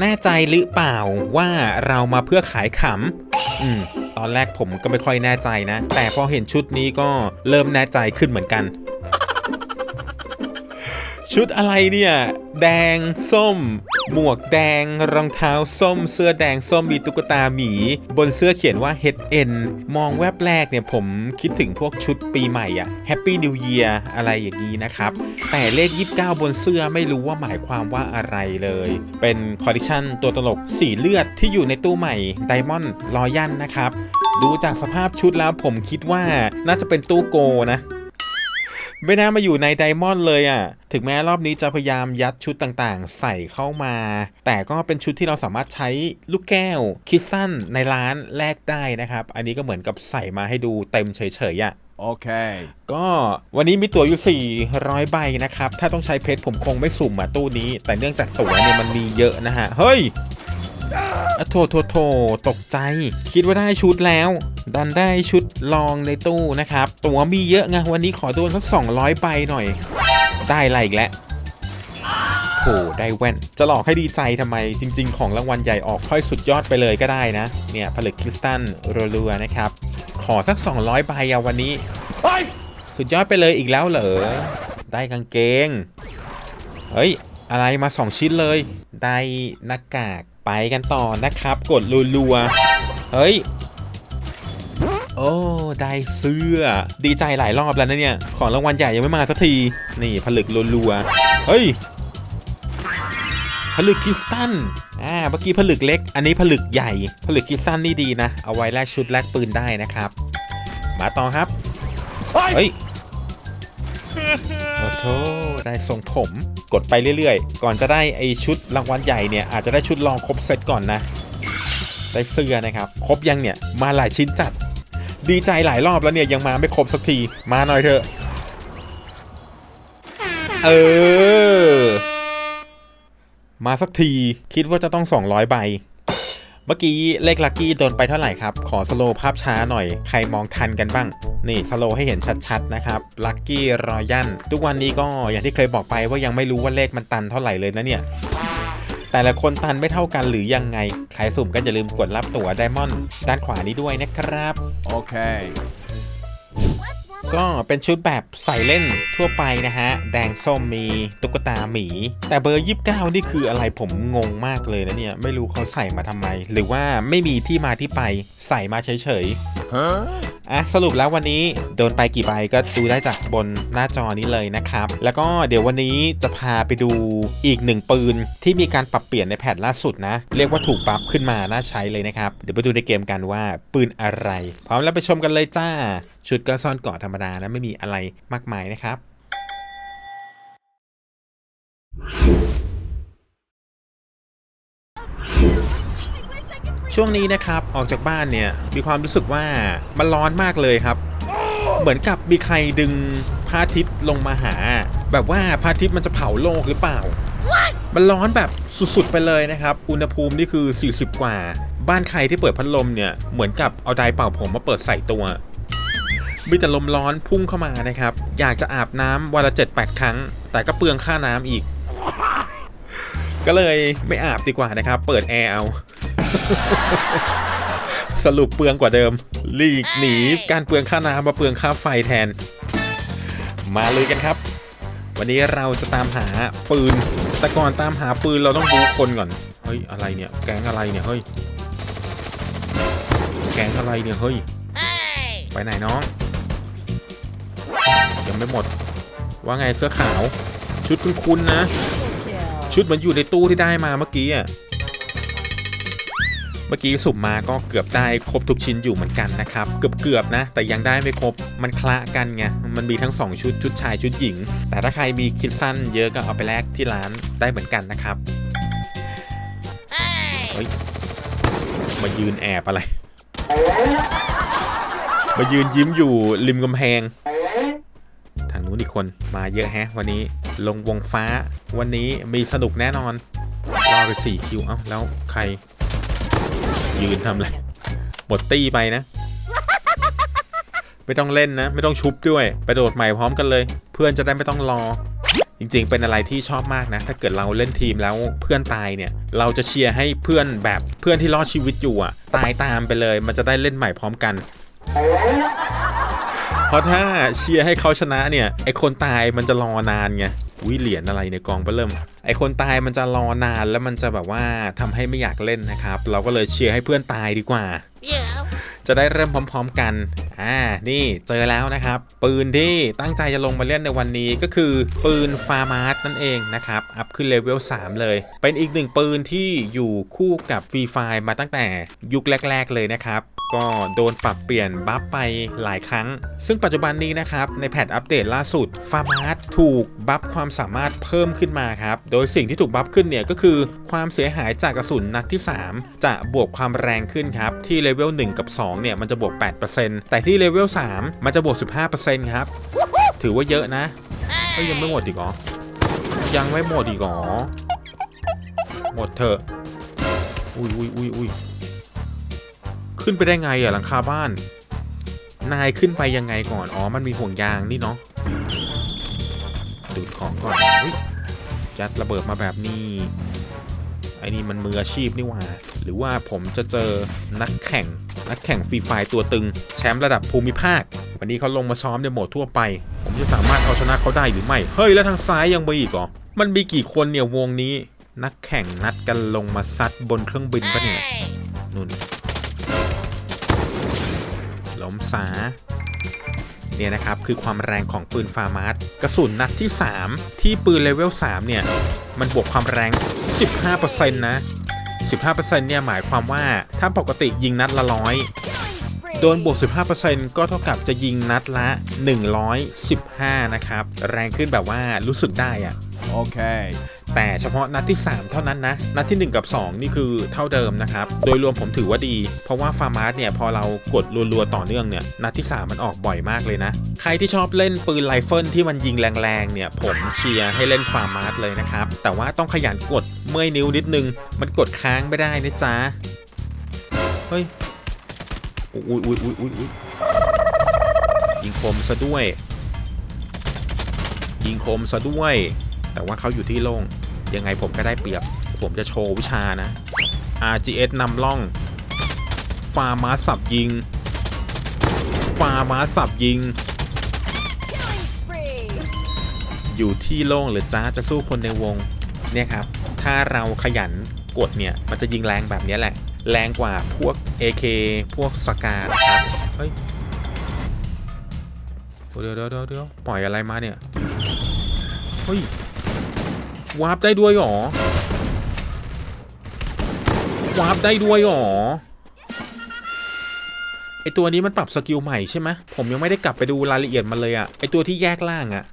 แน่ใจหรือเปล่าว่าเรามาเพื่อขายขำอืมตอนแรกผมก็ไม่ค่อยแน่ใจนะ แต่พอเห็นชุดนี้ก็เริ่มแน่ใจขึ้นเหมือนกัน ชุดอะไรเนี่ย แดงส้ม หมวกแดง รองเท้าส้ม เสื้อแดงส้มมีตุ๊กตาหมี บนเสื้อเขียนว่า HN มองแวบแรกเนี่ยผมคิดถึงพวกชุดปีใหม่อะ Happy New Year อะไรอย่างนี้นะครับ แต่เลข 29 บนเสื้อไม่รู้ว่าหมายความว่าอะไรเลย เป็นคอลเลคชันตัวตลกสีเลือดที่อยู่ในตู้ใหม่ Diamond Royal นะครับ ดูจากสภาพชุดแล้วผมคิดว่าน่าจะเป็นตู้โกนะ ไม่น่ามาอยู่ในไดมอนด์เลยอะ่ะ ถึงแม้รอบนี้จะพยายามยัดชุดต่างๆ ใส่เข้ามา แต่ก็เป็นชุดที่เราสามารถใช้ลูกแก้ว คิดสั้นในร้านแลกได้นะครับ อันนี้ก็เหมือนกับใส่มาให้ดูเต็มเฉยๆอะ่ะ Okay. ก็วันนี้มีตั๋วอยู่ 400 ใบนะครับ ถ้าต้องใช้เพชรผมคงไม่สุ่มอะตู้นี้ แต่เนื่องจากตั๋วเนี่ยมันมีเยอะนะฮะ เฮ้ย อะโถโถโถตกใจ คิดว่าได้ชุดแล้ว ดันได้ชุดลองในตู้นะครับ ตั๋วมีเยอะไงวันนี้ขอโดนสัก200ใบหน่อย ได้อะไรอีกแล้วโหได้แว่น จะหลอกให้ดีใจทำไมจริง ๆ ของรางวัลใหญ่ออกค่อยสุดยอดไปเลยก็ได้นะ เนี่ยผลึกคริสตัลรัวๆนะครับ ขอสัก 200ใบอะวันนี้ สุดยอดไปเลยอีกแล้วเหรอ ได้กางเกง เฮ้ย อะไรมา 2 ชิ้นเลย ได้หน้ากาก ไปกันต่อนะครับ กดรัวๆเฮ้ย โอ้ ได้เสื้อ ดีใจหลายรอบแล้วนะเนี่ย ของรางวัลใหญ่ยังไม่มาสักที นี่ผลึกรัวๆเฮ้ย ผลึกคริสตัลอ่า เมื่อกี้ผลึกเล็ก อันนี้ผลึกใหญ่ ผลึกคริสตัลนี่ดีนะ เอาไว้แลกชุดแลกปืนได้นะครับ มาต่อครับ เฮ้ย โอ้โทได้ทรงผม กดไปเรื่อยๆ ก่อนจะได้ไอชุดรางวัลใหญ่เนี่ย อาจจะได้ชุดลองครบเซตก่อนนะ ได้เสื้อนะครับ ครบยังเนี่ย มาหลายชิ้นจัด ดีใจหลายรอบแล้วเนี่ยยังมาไม่ครบสักที มาหน่อยเถอะ เออ มาสักที คิดว่าจะต้อง 200 ใบ เมื่อกี้เลขลักกี้โดนไปเท่าไหร่ครับ ขอสโลว์ภาพช้าหน่อย ใครมองทันกันบ้าง นี่สโลว์ให้เห็นชัดๆนะครับลักกี้รอยันทุกวันนี้ก็อย่างที่เคยบอกไปว่ายังไม่รู้ว่าเลขมันตันเท่าไหร่เลยนะเนี่ย แต่ละคนตันไม่เท่ากันหรือยังไง ใครสุ่มก็อย่าลืมกดรับตั๋วไดมอนด์ด้านขวานี้ด้วยนะครับ โอเค ก็เป็นชุดแบบใส่เล่นทั่วไปนะฮะ แดงส้มมีตุ๊กตาหมี แต่เบอร์ 29 นี่คืออะไรผมงงมากเลยนะเนี่ย ไม่รู้เขาใส่มาทำไม หรือว่าไม่มีที่มาที่ไปใส่มาเฉยๆอะสรุปแล้ววันนี้โดนไปกี่ใบก็ดูได้จากบนหน้าจอนี้เลยนะครับ แล้วก็เดี๋ยววันนี้จะพาไปดูอีกหนึ่งปืน ที่มีการปรับเปลี่ยนในแพทล่าสุดนะ เรียกว่าถูกบัฟขึ้นมาน่าใช้เลยนะครับ เดี๋ยวไปดูในเกมกันว่าปืนอะไร พร้อมแล้วไปชมกันเลยจ้า ชุดก็ซ่อนเกาะธรรมดานะไม่มีอะไรมากมายนะครับ ช่วงนี้นะครับออกจากบ้านเนี่ยมีความรู้สึกว่ามันร้อนมากเลยครับ เหมือนกับมีใครดึงพระอาทิตย์ลงมาหา แบบว่าพระอาทิตย์มันจะเผาโลกหรือเปล่า มันร้อนแบบสุดๆไปเลยนะครับ อุณหภูมินี่คือ 40 กว่า บ้านใครที่เปิดพัดลมเนี่ยเหมือนกับเอาไดร์เป่าผมมาเปิดใส่ตัว มีแต่ลมร้อนพุ่งเข้ามานะครับ อยากจะอาบน้ำวันละ7-8ครั้ง แต่ก็เปลืองค่าน้ำอีก ก็เลยไม่อาบดีกว่านะครับ เปิดแอร์เอา สรุปเปลืองกว่าเดิมหลีกหนีการเปลืองค่าน้ำมาเปลืองค่าไฟแทน มาเลยกันครับ วันนี้เราจะตามหาปืน แต่ก่อนตามหาปืนเราต้องดูคนก่อน เฮ้ยอะไรเนี่ย แก๊งอะไรเนี่ยเฮ้ย แก๊งอะไรเนี่ยเฮ้ย ไปไหนน้อง ยังไม่หมด ว่าไงเสื้อขาว ชุดคุ้นๆนะ ชุดเหมือนอยู่ในตู้ที่ได้มาเมื่อกี้อะเมื่อกี้สุ่มมาก็เกือบได้ครบทุกชิ้นอยู่เหมือนกันนะครับ เกือบๆนะ แต่ยังได้ไม่ครบมันคละกันไงมันมีทั้ง 2 ชุดชุดชายชุดหญิง แต่ถ้าใครมีคิดสั้นเยอะก็เอาไปแลกที่ร้านได้เหมือนกันนะครับเฮ้ยมายืนแอบอะไร มายืนยิ้มอยู่ริมกำแพง คนมาเยอะแฮะ วันนี้ลงวงฟ้า วันนี้มีสนุกแน่นอนรอไปสี่คิวเอ้าแล้วใคร ยืนทำอะไรหมดตี้ไปนะ ไม่ต้องเล่นนะ ไม่ต้องชุบด้วย ไปโดดใหม่พร้อมกันเลย เพื่อนจะได้ไม่ต้องรอ จริงๆ เป็นอะไรที่ชอบมากนะ ถ้าเกิดเราเล่นทีมแล้วเพื่อนตายเนี่ย เราจะเชียร์ให้เพื่อนแบบเพื่อนที่รอดชีวิตอยู่อะตายตามไปเลย มันจะได้เล่นใหม่พร้อมกัน เพราะถ้าเชียร์ให้เขาชนะเนี่ยไอคนตายมันจะรอนานไงวิเหรียญอะไรในกองเบิ่ม ไอคนตายมันจะรอนานแล้วมันจะแบบว่าทำให้ไม่อยากเล่นนะครับ เราก็เลยเชียร์ให้เพื่อนตายดีกว่า Yeah. จะได้เริ่มพร้อม ๆ กัน อ่า นี่เจอแล้วนะครับ ปืนที่ตั้งใจจะลงมาเล่นในวันนี้ก็คือปืนฟาร์มาร์นั่นเองนะครับ อัพขึ้นเลเวล3เลย เป็นอีกหนึ่งปืนที่อยู่คู่กับฟรีไฟมาตั้งแต่ยุคแรก ๆ เลยนะครับ ก็โดนปรับเปลี่ยนบัฟไปหลายครั้ง ซึ่งปัจจุบันนี้นะครับในแพทอัปเดตล่าสุดฟาร์มาร์ถูกบัฟความสามารถเพิ่มขึ้นมาครับ โดยสิ่งที่ถูกบัฟขึ้นเนี่ยก็คือความเสียหายจากกระสุนนัดที่ 3 จะบวกความแรงขึ้นครับ ที่เลเวล1กับ2เนี่ยมันจะบวก 8%แต่ที่เลเวล3มันจะบวก 15%ครับ ถือว่าเยอะนะเฮ้ยยังไม่หมดอีกหรอ ยังไม่หมดอีกหรอ หมดเถอะ อุ้ยอุ้ยอุ้ยอุ้ย ขึ้นไปได้ไงอะหลังคาบ้าน นายขึ้นไปยังไงก่อน อ๋อ มันมีห่วงยางนี่เนาะ ดูดของก่อนอุ๊ยยัดระเบิดมาแบบนี้ ไอ้นี่มันมืออาชีพนี่หว่า หรือว่าผมจะเจอนักแข่ง นักแข่งฟรีไฟร์ตัวตึง แชมป์ระดับภูมิภาค วันนี้เขาลงมาซ้อมในโหมดทั่วไป ผมจะสามารถเอาชนะเขาได้หรือไม่ เฮ้ย แล้วทางซ้ายยังมีอีกเหรอ มันมีกี่คนเนี่ยวงนี้ นักแข่งนัดกันลงมาซัดบนเครื่องบินปะเนี่ย Hey. นุ่น ล้มสาเนี่ยนะครับคือความแรงของปืนฟาร์มาร์กระสุนนัดที่ 3 ที่ปืนเลเวล3เนี่ย มันบวกความแรง 15%นะ 15%เนี่ยหมายความว่าถ้าปกติยิงนัดละร้อย โดนบวก 15%ก็เท่ากับจะยิงนัดละ 115 นะครับ แรงขึ้นแบบว่ารู้สึกได้อะ Okay. แต่เฉพาะนัดที่ 3 เท่านั้นนะ นัดที่ 1 กับ 2 นี่คือเท่าเดิมนะครับ โดยรวมผมถือว่าดี เพราะว่าฟาร์มาร์สเนี่ยพอเรากดรัวๆต่อเนื่องเนี่ย นัดที่ 3 มันออกบ่อยมากเลยนะ ใครที่ชอบเล่นปืนไรเฟิลที่มันยิงแรงๆเนี่ย ผมเชียร์ให้เล่นฟาร์มาร์สเลยนะครับ แต่ว่าต้องขยันกดเมื่อยนิ้วนิดนึง มันกดค้างไม่ได้นะจ๊ะ เฮ้ย อุ้ยอุ้ยอุ้ยอุ้ยอุ้ยยิงคมซะด้วย ยิงคมซะด้วย แต่ว่าเขาอยู่ที่โล่งยังไงผมก็ได้เปรียบ ผมจะโชว์วิชานะ RGS นำล่อง ฟาร์มาสับยิง ฟาร์มาสับยิง อยู่ที่โล่งหรือจ้าจะสู้คนในวง เนี่ยครับ ถ้าเราขยันกดเนี่ย มันจะยิงแรงแบบนี้แหละ แรงกว่าพวก AK พวกสกานะครับเฮ้ยเดี๋ยวเดี๋ยวเดี๋ยวปล่อยอะไรมาเนี่ยเฮ้ยวาร์ปได้ด้วยหรอวาร์ปได้ด้วยหรอไอตัวนี้มันปรับสกิลใหม่ใช่ไหมผมยังไม่ได้กลับไปดูรายละเอียดมันเลยอะไอตัวที่แยกล่างอะ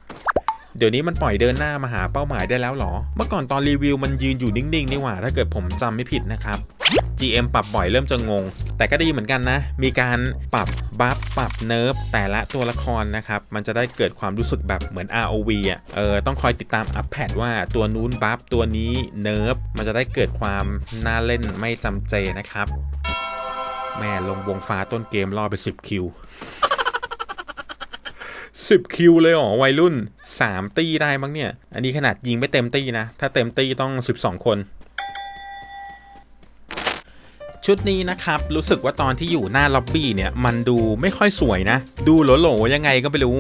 เดี๋ยวนี้มันปล่อยเดินหน้ามาหาเป้าหมายได้แล้วหรอ เมื่อก่อนตอนรีวิวมันยืนอยู่นิ่งๆนี่หว่า ถ้าเกิดผมจำไม่ผิดนะครับ GM ปรับบ่อยเริ่มจะงง แต่ก็ดีเหมือนกันนะ มีการปรับบัฟปรับเนิร์ฟแต่ละตัวละครนะครับ มันจะได้เกิดความรู้สึกแบบเหมือน ROV อะเออต้องคอยติดตามอัปเดตว่าตัวนู้นบัฟตัวนี้เนิร์ฟมันจะได้เกิดความน่าเล่นไม่จำเจนะครับ แม่ลงวงฟ้าต้นเกมล่อไป 10 คิว10คิวเลยเหรอวัยรุ่น 3 ตีได้มั้งเนี่ย อันนี้ขนาดยิงไม่เต็มตีนะ ถ้าเต็มตีต้อง 12 คน ชุดนี้นะครับ รู้สึกว่าตอนที่อยู่หน้าล็อบบี้เนี่ยมันดูไม่ค่อยสวยนะ ดูโหลๆยังไงก็ไม่รู้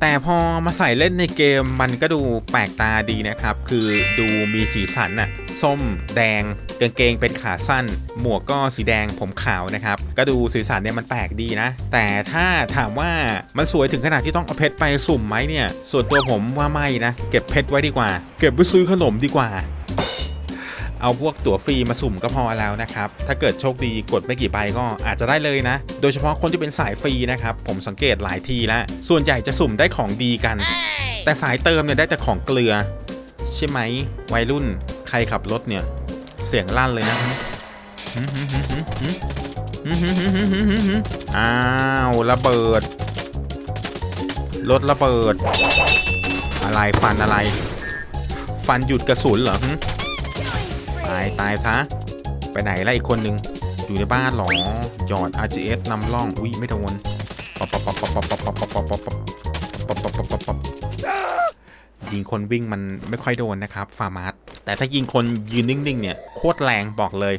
แต่พอมาใส่เล่นในเกมมันก็ดูแปลกตาดีนะครับ คือดูมีสีสันน่ะส้ม แดงกางเกงเป็นขาสั้น หมวกก็สีแดงผมขาวนะครับ ก็ดูสีสันเนี่ยมันแปลกดีนะ แต่ถ้าถามว่ามันสวยถึงขนาดที่ต้องเอาเพชรไปสุ่มไหมเนี่ย ส่วนตัวผมว่าไม่นะ เก็บเพชรไว้ดีกว่า เก็บไว้ซื้อขนมดีกว่า เอาพวกตั๋วฟรีมาสุ่มก็พอแล้วนะครับ ถ้าเกิดโชคดีกดไม่กี่ใบก็อาจจะได้เลยนะ โดยเฉพาะคนที่เป็นสายฟรีนะครับ ผมสังเกตหลายทีแล้ว ส่วนใหญ่จะสุ่มได้ของดีกัน Hey. แต่สายเติมเนี่ยได้แต่ของเกลือ ใช่ไหมวัยรุ่นใครขับรถเนี่ย เสียงลั่นเลยนะอ้าวระเบิด รถระเบิด อะไรฟันอะไร ฟันหยุดกระสุนเหรอหึตายตายซะ ไปไหนล่ะอีกคนนึง อยู่ในบ้านหรอหยอด RGS นำร่อง อุ้ยไม่โดนป๊อปป๊อปป๊อปป๊อปป๊อปป๊อปป๊อปป๊อปป๊อปป๊อปป๊อปป๊อปป๊อปป๊อปยิงคนวิ่งมันไม่ค่อยโดนนะครับฟาร์มาสแต่ถ้ายิงคนยืนนิ่งๆเนี่ยโคตรแรงบอกเลย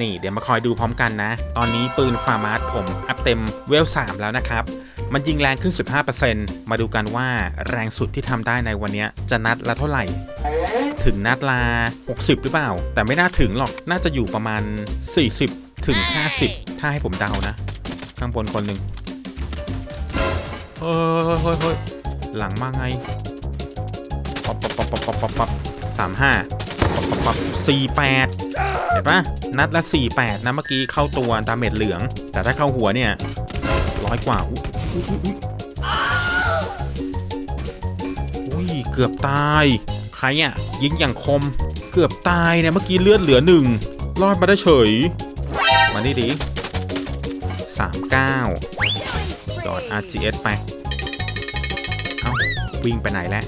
นี่เดี๋ยวมาคอยดูพร้อมกันนะ ตอนนี้ปืนฟาร์มาสผมอัพเต็มเวล 3 แล้วนะครับมันยิงแรงขึ้น 15%มาดูกันว่าแรงสุดที่ทำได้ในวันนี้จะนัดละเท่าไหร่ ถึงนัดละ60 หรือเปล่า แต่ไม่น่าถึงหรอกน่าจะอยู่ประมาณ 40 ถึง 50 ถ้าให้ผมเดานะ ข้างบนคนหนึ่งเฮ้ยเฮ้ยเฮ้ยหลังมาไงปับปับปับปับปับปับปับสามห้าปับปับปับสี่แปดเห็นปะนัดละสี่แปดนะเมื่อกี้เข้าตัวดาเมจเหลือง แต่ถ้าเข้าหัวเนี่ยร้อยกว่าอุ๊ยอุ๊ยอุ๊ยอุ๊ยอุ้ยเกือบตาย ใครอะยิงอย่างคม เกือบตายเนี่ยเมื่อกี้เลือดเหลือหนึ่งรอดมาได้เฉย มานี่ดิสามเก้าดอด RGS ไป เอ้า วิ่งไปไหนแล้ว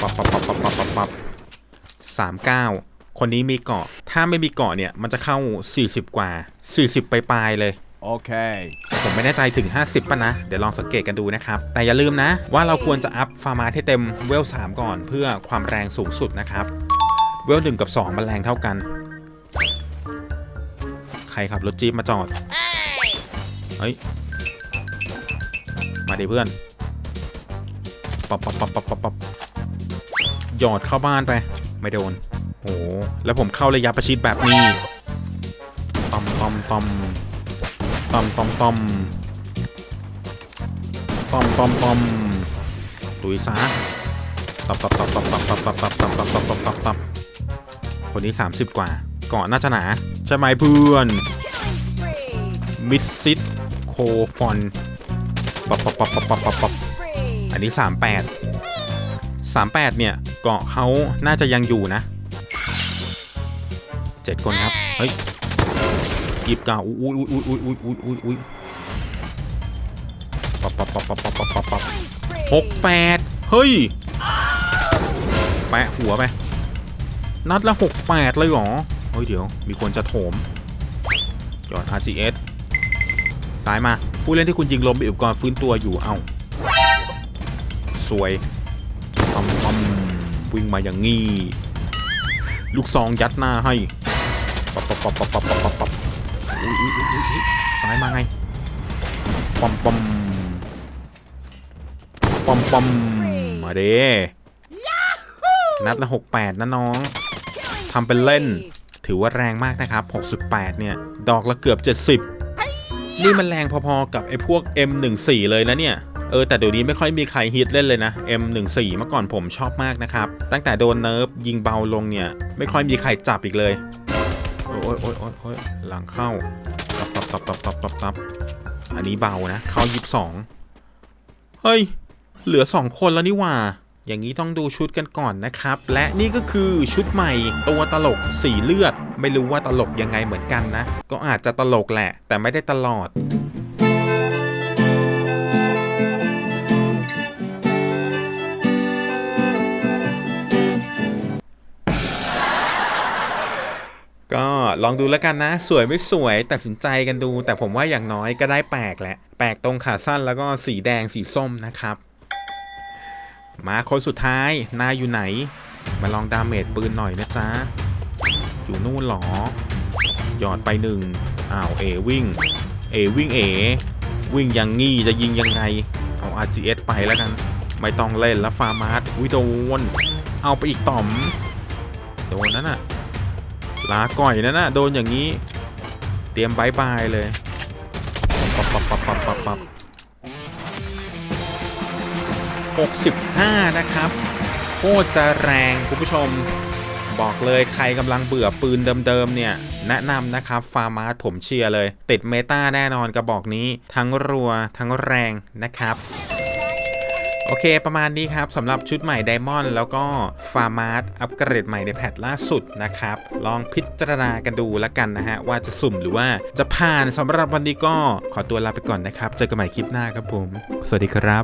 ปับปับปับปับปับปับปับสามเก้าคนนี้มีเกาะ ถ้าไม่มีเกาะเนี่ย มันจะเข้า 40 กว่า 40 ไปปลายเลย Okay. ผมไม่แน่ใจถึง 50ป่ะนะ เดี๋ยวลองสังเกตกันดูนะครับ แต่อย่าลืมนะ ว่าเราควรจะอัพฟาร์มาให้เต็มเวล 3 ก่อน เพื่อความแรงสูงสุดนะครับ เวล1กับ2มันแรงเท่ากัน ใครขับรถจี๊ปมาจอด เฮ้ย มาดิเพื่อนปับปับปับปับปับปับหยอดเข้าบ้านไป ไม่โดนโอ้โหแล้วผมเข้าระยะประชิดแบบนี้ปอมปอมปอม ตอมตอมตอมตอมตอมตอมตุยซะตับตับตับตับตับตับตับตับตับตับตับตับตับตับคนนี้ 30 กว่าเกาะน่าจะหนา ใช่ไหมเพื่อน มิดซิตโคฟอนปับปับปับปับปับปับปับอันนี้ 38 38 เนี่ย เกาะเขาน่าจะยังอยู่นะ 7 คนครับ เฮ้ย ยิบเก้าอุ้ยอุ้ยอุ้ยอุ้ยอุ้ยอุ้ยอุ้ยอุ้ยปับปับปับปับปับปับปับปับหกแปดเฮ้ยแปะหัวไปนัดละหกแปดเลยหรอเฮ้ยเดี๋ยวมีคนจะโถมจอด RGS ซ้ายมา ผู้เล่นที่คุณยิงลมไปอุปกรณ์ฟื้นตัวอยู่เอ้าสวยปั๊มปั๊มวิ่งมาอย่างงี้ ลูกซองยัดหน้าให้ปับปับปับปับปับปับปับ ซ้ายมาไงปอมปอมปอมปอมมาเด้นัดละ 68 นะน้องทำเป็นเล่น ถือว่าแรงมากนะครับ 68 เนี่ย ดอกละเกือบ 70 นี่มันแรงพอๆกับไอ้พวก M14 เลยนะเนี่ย เออ แต่เดี๋ยวนี้ไม่ค่อยมีใครฮิตเล่นเลยนะ M14 เมื่อก่อนผมชอบมากนะครับ ตั้งแต่โดนเนิร์ฟยิงเบาลงเนี่ย ไม่ค่อยมีใครจับอีกเลย ยโอ้ยโอ้ยโอ้ยหลังเข้าตับตับตับตับตับตับตับอันนี้เบานะ เข้ายิบสองเฮ้ย เหลือสองคนแล้วนี่ว่า อย่างนี้ต้องดูชุดกันก่อนนะครับ และนี่ก็คือชุดใหม่ ตัวตลกสีเลือด ไม่รู้ว่าตลกยังไงเหมือนกันนะ ก็อาจจะตลกแหละ แต่ไม่ได้ตลอด ลองดูแล้วกันนะ สวยไม่สวยตัดสินใจกันดู แต่ผมว่าอย่างน้อยก็ได้แปลกแหละ แปลกตรงขาสั้นแล้วก็สีแดงสีส้มนะครับ มาคนสุดท้ายนายอยู่ไหน มาลองดาเมจปืนหน่อยนะจ๊ะ อยู่นู่นหรอ หยอดไปหนึ่งอ้าวเอวิ่ง เอวิ่งเอ วิ่งยังงี้จะยิงยังไง เอา RGS ไปแล้วกัน ไม่ต้องเล่นแล้วฟาร์มาร์วิโดน เอาไปอีกต่อม โดนนั่นน่ะ ลาก่อยนั่นน่ะโดนอย่างนี้ เตรียมบายบายเลยปับปับปับปับปับปับ65นะครับโคตรจะแรงคุณผู้ชม บอกเลยใครกำลังเบื่อปืนเดิมๆเนี่ย แนะนำนะครับฟาร์มาร์ผมเชียร์เลย ติดเมตาแน่นอนกระบอกนี้ ทั้งรัวทั้งแรงนะครับ โอเค ประมาณนี้ครับสำหรับชุดใหม่ไดมอนด์แล้วก็ฟาร์มาร์อัปเกรดใหม่ในแพทล่าสุดนะครับ ลองพิจารณากันดูแล้วกันนะฮะ ว่าจะสุ่มหรือว่าจะผ่านสำหรับวันนี้ก็ขอตัวลาไปก่อนนะครับ เจอกันใหม่คลิปหน้าครับผม สวัสดีครับ